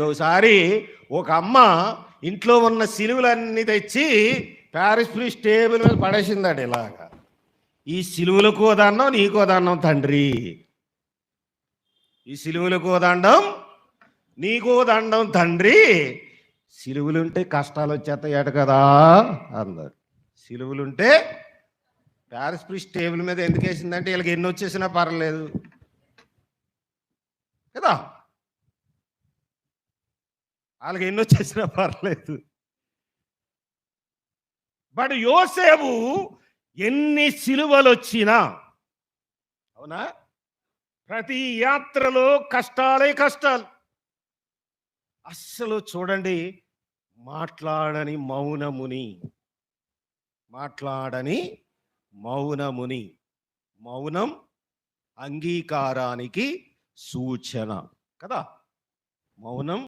ఒకసారి ఒక అమ్మ ఇంట్లో ఉన్న సిలువలన్నీ తెచ్చి ప్యారిస్ ప్లీస్ టేబుల్ మీద పడేసిందాడు ఇలాగా. ఈ సిలువులకు దండం నీకు దండం తండ్రి. ఈ సిలువులకు దండం నీకు దండం తండ్రి. సిలువులుంటే కష్టాలు వచ్చేస్తాయట కదా అన్నారు సిలువులుంటే ప్యారిస్ ప్లీస్ టేబుల్ మీద ఎందుకు వేసిందంటే వీళ్ళకి ఎన్ని వచ్చేసినా పర్లేదు కదా వాళ్ళకి ఎన్ని వచ్చేసినా పర్లేదు. బట్ యోసేపు ఎన్ని సిలువలు వచ్చినా అవునా? ప్రతి యాత్రలో కష్టాలే కష్టాలు. అస్సలు చూడండి మాట్లాడని మౌనముని. మాట్లాడని మౌనముని. మౌనం అంగీకారానికి సూచన కదా? మౌనం